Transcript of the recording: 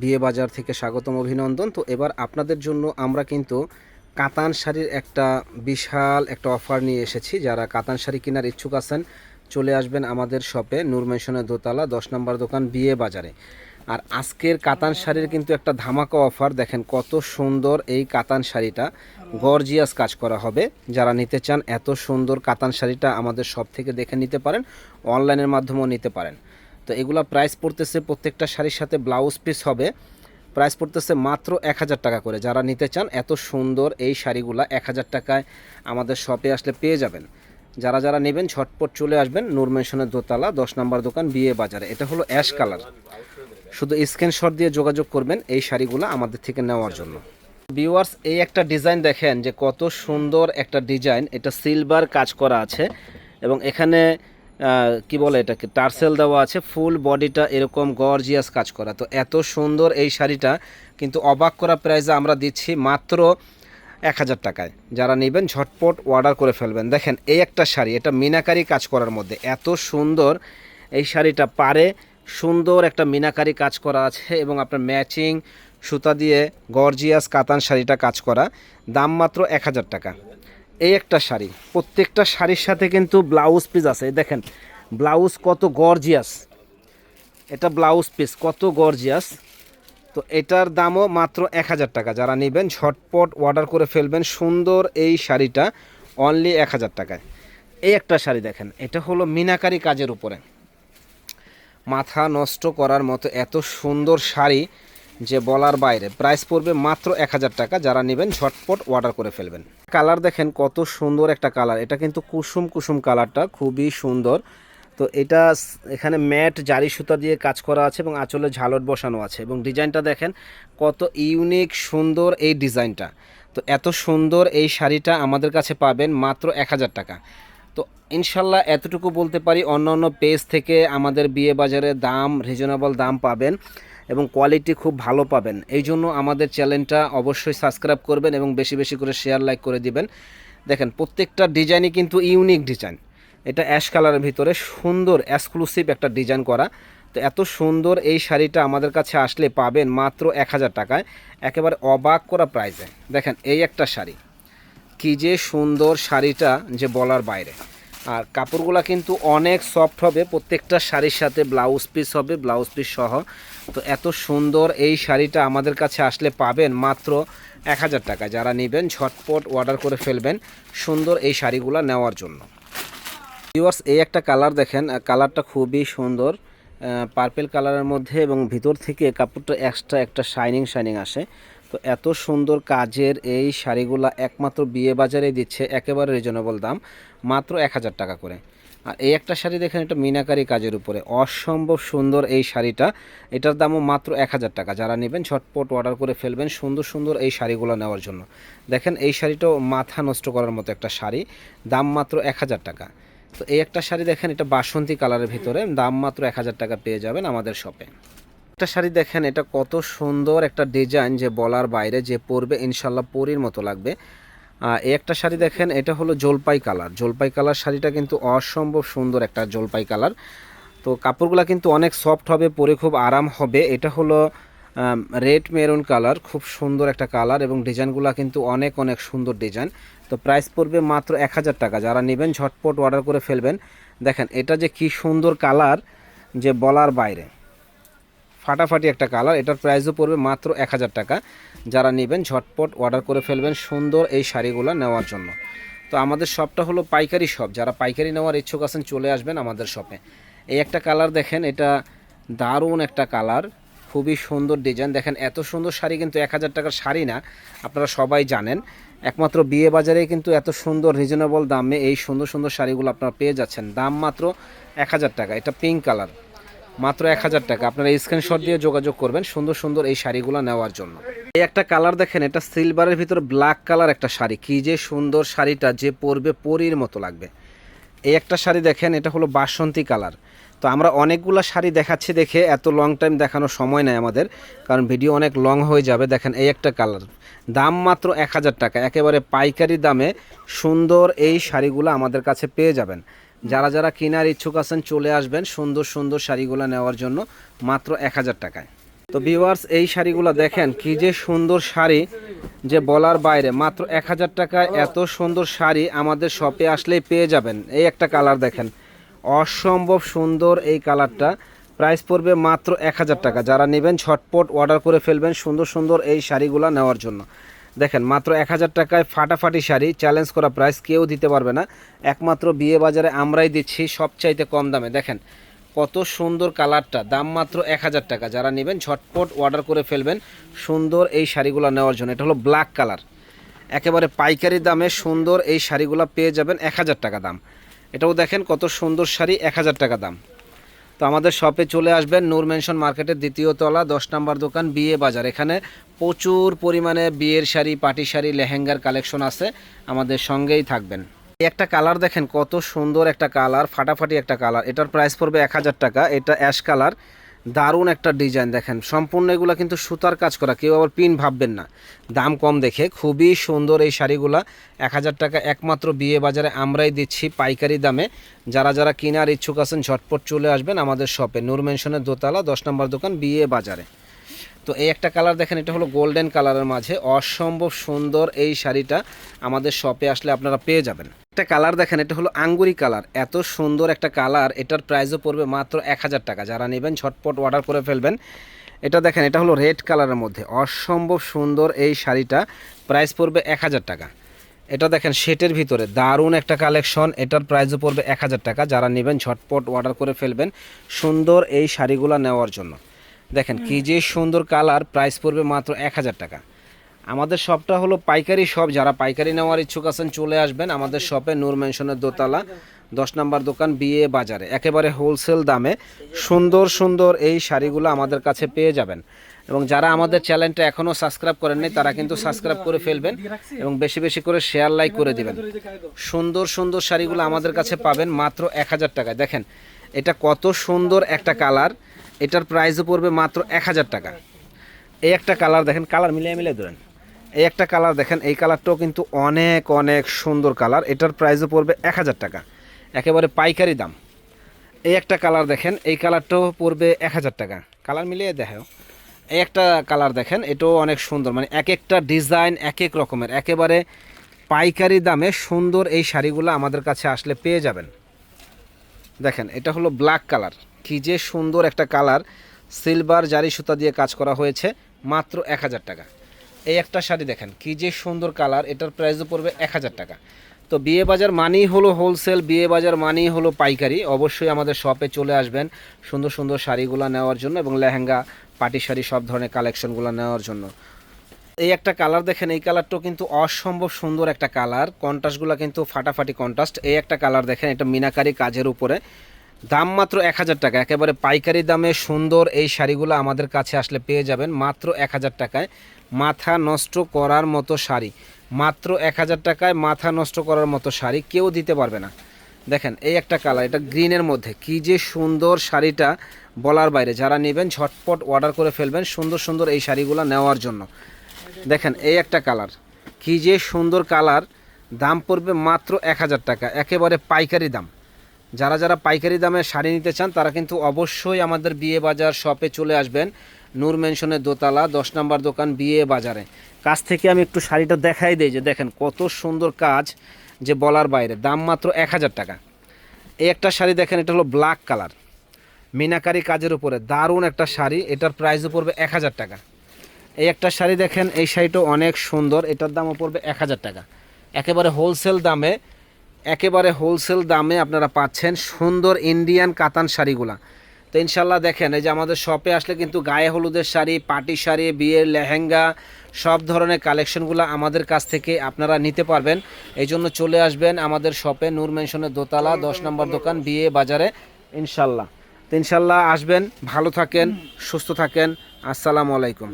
বিয়ে বাজার থেকে স্বাগতম অভিনন্দন। তো এবার আপনাদের জন্য আমরা কিন্তু কাতান শাড়ির একটা বিশাল একটা অফার নিয়ে এসেছি। যারা কাতান শাড়ি কেনার ইচ্ছুক আছেন, চলে আসবেন আমাদের শপে নূর মেশনের দোতলা, দশ নম্বর দোকান, বিয়ে বাজারে। আর আজকের কাতান শাড়ির কিন্তু একটা ধামাকা অফার দেখেন কত সুন্দর এই কাতান শাড়িটা। গর্জিয়াস কাজ করা হবে। যারা নিতে চান, এত সুন্দর কাতান শাড়িটা আমাদের শপ থেকে দেখে নিতে পারেন, অনলাইনের মাধ্যমেও নিতে পারেন। তো এগুলা প্রাইস পড়তেছে প্রত্যেকটা শাড়ির সাথে ব্লাউজ পিস হবে। প্রাইস পড়তেছে মাত্র এক হাজার টাকা করে। যারা নিতে চান, এত সুন্দর এই শাড়িগুলা এক হাজার টাকায় আমাদের শপে আসলে পেয়ে যাবেন। যারা যারা নেবেন, ঝটপট চলে আসবেন নূর মেনশনের দোতলা, দশ নম্বর দোকান, বিয়ে বাজারে। এটা হলো অ্যাশ কালার শুধু স্ক্রিনশট দিয়ে যোগাযোগ করবেন এই শাড়িগুলো আমাদের থেকে নেওয়ার জন্য। ভিউয়ার্স এই একটা ডিজাইন দেখেন যে কত সুন্দর একটা ডিজাইন এটা সিলভার কাজ করা আছে এবং এখানে কি বলে এটাকে? টার্সেল দেওয়া আছে, ফুল বডিটা এরকম গর্জিয়াস কাজ করা। তো এত সুন্দর এই শাড়িটা, কিন্তু অবাক করা প্রাইসে আমরা দিচ্ছি মাত্র এক হাজার টাকায়। যারা নেবেন, ঝটপট অর্ডার করে ফেলবেন। দেখেন, এই একটা শাড়ি, এটা মিনাকারি কাজ করার মধ্যে। এত সুন্দর এই শাড়িটা পারে, সুন্দর একটা মিনাকারি কাজ করা আছে এবং আপনার ম্যাচিং সুতা দিয়ে গর্জিয়াস কাতান শাড়িটা কাজ করা। দাম মাত্র এক হাজার টাকা। এই একটা শাড়ি। প্রত্যেকটা শাড়ির সাথে কিন্তু ব্লাউজ পিস আছে। দেখেন ব্লাউজ কত গর্জিয়াস এটা ব্লাউজ পিস কত গর্জিয়াস তো এটার দামও মাত্র এক হাজার টাকা। যারা নেবেন, ঝটপট অর্ডার করে ফেলবেন সুন্দর এই শাড়িটা অনলি এক হাজার টাকায়। এই একটা শাড়ি দেখেন, এটা হলো মিনাকারি কাজের উপরে। মাথা নষ্ট করার মতো এত সুন্দর শাড়ি যে বলার বাইরে প্রাইস পড়বে মাত্র এক হাজার টাকা। যারা নেবেন, ঝটপট অর্ডার করে ফেলবেন। কালার দেখেন, কত সুন্দর একটা কালার এটা কিন্তু কুসুম কুসুম কালারটা খুবই সুন্দর। তো এটা এখানে ম্যাট, জারি সুতা দিয়ে কাজ করা আছে এবং আঁচলে ঝালট বসানো আছে। এবং ডিজাইনটা দেখেন, কত ইউনিক সুন্দর এই ডিজাইনটা। তো এত সুন্দর এই শাড়িটা আমাদের কাছে পাবেন মাত্র এক হাজার টাকা। তো ইনশাল্লাহ এতটুকু বলতে পারি অন্য অন্য পেজ থেকে আমাদের বিয়ে বাজারে দাম রিজনেবল দাম পাবেন। এবং কোয়ালিটি খুব ভালো পাবেন। এই জন্য আমাদের চ্যানেলটা অবশ্যই সাবস্ক্রাইব করবেন এবং বেশি বেশি করে শেয়ার লাইক করে দিবেন। দেখেন, প্রত্যেকটা ডিজাইনই কিন্তু ইউনিক ডিজাইন এটা অ্যাশ কালারের ভিতরে সুন্দর এক্সক্লুসিভ একটা ডিজাইন করা। তো এত সুন্দর এই শাড়িটা আমাদের কাছে আসলে পাবেন মাত্র এক হাজার টাকায়। একেবারে অবাক করা প্রাইসে দেখেন, এই একটা শাড়ি। কী যে সুন্দর শাড়িটা যে বলার বাইরে। আর কাপড়গুলো কিন্তু অনেক সফট হবে, প্রত্যেকটা শাড়ির সাথে ব্লাউজ পিস হবে ব্লাউজ পিস সহ। তো এত সুন্দর এই শাড়িটা আমাদের কাছে আসলে পাবেন মাত্র এক হাজার টাকা। যারা নেবেন, ঝটপট অর্ডার করে ফেলবেন সুন্দর এই শাড়িগুলো নেওয়ার জন্য। ভিউয়ার্স এই একটা কালার দেখেন কালারটা খুবই সুন্দর পার্পেল কালারের মধ্যে এবং ভিতর থেকে কাপড়টা এক্সট্রা একটা শাইনিং শাইনিং আসে। তো এত সুন্দর কাজের এই শাড়িগুলা একমাত্র বিয়ে বাজারে দিচ্ছে, একেবারে রিজনেবল দাম, মাত্র এক হাজার টাকা করে। আর এই একটা শাড়ি দেখেন, এটা মিনাকারি কাজের উপরে। অসম্ভব সুন্দর এই শাড়িটা। এটার দামও মাত্র এক হাজার টাকা। যারা নেবেন, ঝটপট অর্ডার করে ফেলবেন সুন্দর সুন্দর এই শাড়িগুলো নেওয়ার জন্য। দেখেন, এই শাড়িটাও মাথা নষ্ট করার মতো একটা শাড়ি। দাম মাত্র এক হাজার টাকা। তো এই একটা শাড়ি দেখেন, এটা বাসন্তী কালারের ভিতরে। দাম মাত্র এক হাজার টাকা পেয়ে যাবেন আমাদের শপে একটা শাড়ি দেখেন, এটা কত সুন্দর একটা ডিজাইন যে বলার বাইরে যে পরবে ইনশাল্লাহ পরির মতো লাগবে। এই একটা শাড়ি দেখেন, এটা হলো জলপাই কালার। জলপাই কালার শাড়িটা কিন্তু অসম্ভব সুন্দর একটা জলপাই কালার। তো কাপড়গুলো কিন্তু অনেক সফট হবে, পরে খুব আরাম হবে। এটা হলো রেড মেরুন কালার, খুব সুন্দর একটা কালার এবং ডিজাইনগুলো কিন্তু অনেক অনেক সুন্দর ডিজাইন। তো প্রাইস পড়বে মাত্র এক হাজার টাকা। যারা নেবেন, ঝটপট অর্ডার করে ফেলবেন। দেখেন, এটা যে কি সুন্দর কালার যে বলার বাইরে। ফাটাফাটি একটা কালার। এটার প্রাইসও পড়বে মাত্র এক হাজার টাকা। যারা নেবেন, ঝটপট অর্ডার করে ফেলবেন সুন্দর এই শাড়িগুলো নেওয়ার জন্য। তো আমাদের শপটা হলো পাইকারি শপ যারা পাইকারি নেওয়ার ইচ্ছুক আছেন, চলে আসবেন আমাদের শপে এই একটা কালার দেখেন, এটা দারুণ একটা কালার। খুবই সুন্দর ডিজাইন দেখেন, এত সুন্দর শাড়ি কিন্তু এক হাজার টাকার শাড়ি না। আপনারা সবাই জানেন। একমাত্র বিয়ে বাজারে কিন্তু এত সুন্দর রিজনেবল দামে এই সুন্দর সুন্দর শাড়িগুলো আপনারা পেয়ে যাচ্ছেন। দাম মাত্র এক হাজার টাকা। এটা পিঙ্ক কালার মাত্র এক হাজার টাকা। আপনারা স্ক্রিনশট দিয়ে যোগাযোগ করবেন সুন্দর সুন্দর এই শাড়িগুলো নেওয়ার জন্য। এই একটা কালার দেখেন, এটা সিলভারের ভিতরে ব্ল্যাক কালার একটা শাড়ি। কি যে সুন্দর শাড়িটা যে পরবে পরির মতো লাগবে। এই একটা শাড়ি দেখেন, এটা হলো বাসন্তী কালার তো আমরা অনেকগুলো শাড়ি দেখাচ্ছি দেখে, এত লং টাইম দেখানোর সময় নেই আমাদের, কারণ ভিডিও অনেক লং হয়ে যাবে। দেখেন এই একটা কালার দাম মাত্র এক হাজার টাকা। একেবারে পাইকারি দামে সুন্দর এই শাড়িগুলো আমাদের কাছে পেয়ে যাবেন। যারা যারা কেনার ইচ্ছুক আছেন চলে আসবেন সুন্দর সুন্দর শাড়িগুলো নেওয়ার জন্য মাত্র এক হাজার টাকায়। তো ভিউয়ার্স এই শাড়িগুলো দেখেন কি যে সুন্দর শাড়ি যে বলার বাইরে, মাত্র এক হাজার টাকায় এত সুন্দর শাড়ি আমাদের শপে আসলেই পেয়ে যাবেন। এই একটা কালার দেখেন, অসম্ভব সুন্দর এই কালারটা প্রাইস পড়বে মাত্র এক হাজার টাকা। যারা নেবেন ঝটপট অর্ডার করে ফেলবেন সুন্দর সুন্দর এই শাড়িগুলো নেওয়ার জন্য। দেখেন, মাত্র এক হাজার টাকায় ফাটাফাটি শাড়ি চ্যালেঞ্জ করা প্রাইস কেউ দিতে পারবে না। একমাত্র বিয়ে বাজারে আমরাই দিচ্ছি সবচাইতে কম দামে। দেখেন, কত সুন্দর কালারটা। দাম মাত্র এক হাজার টাকা। যারা নেবেন, ঝটপট অর্ডার করে ফেলবেন সুন্দর এই শাড়িগুলো নেওয়ার জন্য। এটা হলো ব্ল্যাক কালার একেবারে পাইকারি দামে সুন্দর এই শাড়িগুলো পেয়ে যাবেন এক হাজার টাকা দাম। এটাও দেখেন কত সুন্দর শাড়ি, এক হাজার টাকা দাম। তো আমাদের শপে চলে আসবেন নূর মেনশন মার্কেটের দ্বিতীয় তলা, দশ নম্বর দোকান বিয়ে বাজার। এখানে প্রচুর পরিমাণে বিয়ের শাড়ি, পাটি শাড়ি, লেহেঙ্গার কালেকশন আছে। আমাদের সঙ্গেই থাকবেন। একটা কালার দেখেন, কত সুন্দর একটা কালার ফাটাফাটি একটা কালার এটার প্রাইস পড়বে এক হাজার টাকা। এটা অ্যাশ কালার দারুণ একটা ডিজাইন দেখেন। সম্পূর্ণ এগুলো কিন্তু সুতার কাজ করা, কেউ আবার পিন ভাববেন না। দাম কম দেখে, খুবই সুন্দর এই শাড়িগুলা। এক হাজার টাকা একমাত্র বিয়ে বাজারে আমরাই দিচ্ছি পাইকারি দামে। যারা যারা কেনার ইচ্ছুক আছেন, ঝটপট চলে আসবেন আমাদের শপে। নূর মেনশনের দোতলা, দশ নম্বর দোকান, বিয়ে বাজারে। তো এই একটা কালার দেখেন, এটা হলো গোল্ডেন কালারের মাঝে। অসম্ভব সুন্দর এই শাড়িটা আমাদের শপে আসলে আপনারা পেয়ে যাবেন। একটা কালার দেখেন, এটা হলো আঙ্গুরি কালার। এত সুন্দর একটা কালার, এটার প্রাইসও পড়বে মাত্র এক হাজার টাকা। যারা নেবেন, ঝটপট অর্ডার করে ফেলবেন। এটা দেখেন, এটা হলো রেড কালারের মধ্যে। অসম্ভব সুন্দর এই শাড়িটা প্রাইস পড়বে এক হাজার টাকা। এটা দেখেন, শেটের ভিতরে দারুণ একটা কালেকশন এটার প্রাইসও পড়বে এক হাজার টাকা। যারা নেবেন, ঝটপট অর্ডার করে ফেলবেন সুন্দর এই শাড়িগুলো নেওয়ার জন্য। দেখেন, কি যে সুন্দর কালার প্রাইস পড়বে মাত্র এক হাজার টাকা। আমাদের শপটা হলো পাইকারি শপ যারা পাইকারি নেওয়ার ইচ্ছুক আছেন, চলে আসবেন আমাদের শপে নূর মেনশনের দোতলা, দশ নম্বর দোকান বিয়ে বাজারে। একেবারে হোলসেল দামে সুন্দর সুন্দর এই শাড়িগুলো আমাদের কাছে পেয়ে যাবেন। এবং যারা আমাদের চ্যানেলটা এখনও সাবস্ক্রাইব করেননি, তারা কিন্তু সাবস্ক্রাইব করে ফেলবেন এবং বেশি বেশি করে শেয়ার লাইক করে দিবেন। সুন্দর সুন্দর শাড়িগুলো আমাদের কাছে পাবেন মাত্র এক হাজার টাকায়। দেখেন, এটা কত সুন্দর একটা কালার। এটার প্রাইসও পড়বে মাত্র এক হাজার টাকা। এই একটা কালার দেখেন, কালার মিলিয়ে মিলিয়ে ধরেন। এই একটা কালার দেখেন, এই কালারটাও কিন্তু অনেক অনেক সুন্দর কালার। এটার প্রাইসও পড়বে এক হাজার টাকা। একেবারে পাইকারি দাম। এই একটা কালার দেখেন, এই কালারটাও পড়বে এক হাজার টাকা। কালার মিলিয়ে দেখো এই একটা কালার দেখেন, এটাও অনেক সুন্দর। মানে এক একটা ডিজাইন এক এক রকমের। একেবারে পাইকারি দামে সুন্দর এই শাড়িগুলো আমাদের কাছে আসলে পেয়ে যাবেন। দেখেন, এটা হলো ব্ল্যাক কালার কি যে সুন্দর একটা কালার সিলভার জারি সুতা দিয়ে কাজ করা হয়েছে, মাত্র এক হাজার টাকা। এই একটা শাড়ি দেখেন, কি যে সুন্দর কালার এটার প্রাইসও পড়বে এক হাজার টাকা। তো বিয়ে বাজার মানেই হলো হোলসেল বিয়ে বাজার মানেই হলো পাইকারি। অবশ্যই আমাদের শপে চলে আসবেন সুন্দর সুন্দর শাড়িগুলো নেওয়ার জন্য এবং লেহেঙ্গা পাটি শাড়ি সব ধরনের কালেকশনগুলো নেওয়ার জন্য। এই একটা কালার দেখেন, এই কালারটাও কিন্তু অসম্ভব সুন্দর একটা কালার কন্ট্রাস্টগুলো কিন্তু ফাটাফাটি কন্ট্রাস্ট এই একটা কালার দেখেন, এটা মিনাকারি কাজের উপরে। দাম মাত্র এক হাজার টাকা। একেবারে পাইকারি দামে সুন্দর এই শাড়িগুলো আমাদের কাছে আসলে পেয়ে যাবেন মাত্র এক হাজার টাকায়। মাথা নষ্ট করার মতো শাড়ি। মাত্র এক হাজার টাকায় মাথা নষ্ট করার মতো শাড়ি কেউ দিতে পারবে না। দেখেন, এই একটা কালার, এটা গ্রিনের মধ্যে। কি যে সুন্দর শাড়িটা বলার বাইরে। যারা নেবেন, ঝটপট অর্ডার করে ফেলবেন সুন্দর সুন্দর এই শাড়িগুলো নেওয়ার জন্য। দেখেন, এই একটা কালার। কি যে সুন্দর কালার, দাম পড়বে মাত্র এক হাজার টাকা, একেবারে পাইকারি দাম। যারা যারা পাইকারি দামে শাড়ি নিতে চান, তারা কিন্তু অবশ্যই আমাদের বিয়ে বাজার শপে চলে আসবেন। নূর মেনশনের দোতলা, দশ নম্বর দোকান বিয়ে বাজারে। কাছ থেকে আমি একটু শাড়িটা দেখাই দিই যে, দেখেন কত সুন্দর কাজ। যে বলার বাইরে, দাম মাত্র এক হাজার টাকা। এই একটা শাড়ি দেখেন, এটা হলো ব্ল্যাক কালার মিনাকারি কাজের উপরে, দারুণ একটা শাড়ি, এটার প্রাইসও পড়বে এক হাজার টাকা। এই একটা শাড়ি দেখেন, এই শাড়িটাও অনেক সুন্দর, এটার দামও পড়বে এক হাজার টাকা। একেবারে হোলসেল দামে, একেবারে হোলসেল দামে আপনারা পাচ্ছেন সুন্দর ইন্ডিয়ান কাতান শাড়িগুলা। তো ইনশাল্লাহ দেখেন, এই যে আমাদের শপে আসলে কিন্তু গায়ে হলুদের শাড়ি, পাটি শাড়ি, বিয়ের লেহেঙ্গা, সব ধরনের কালেকশনগুলো আমাদের কাছ থেকে আপনারা নিতে পারবেন। এই জন্য চলে আসবেন আমাদের শপে নূর মেনশনের দোতলা, দশ নম্বর দোকান, বিয়ে বাজারে, ইনশাল্লাহ। তো ইনশাল্লাহ আসবেন, ভালো থাকেন, সুস্থ থাকেন। আসসালামু আলাইকুম।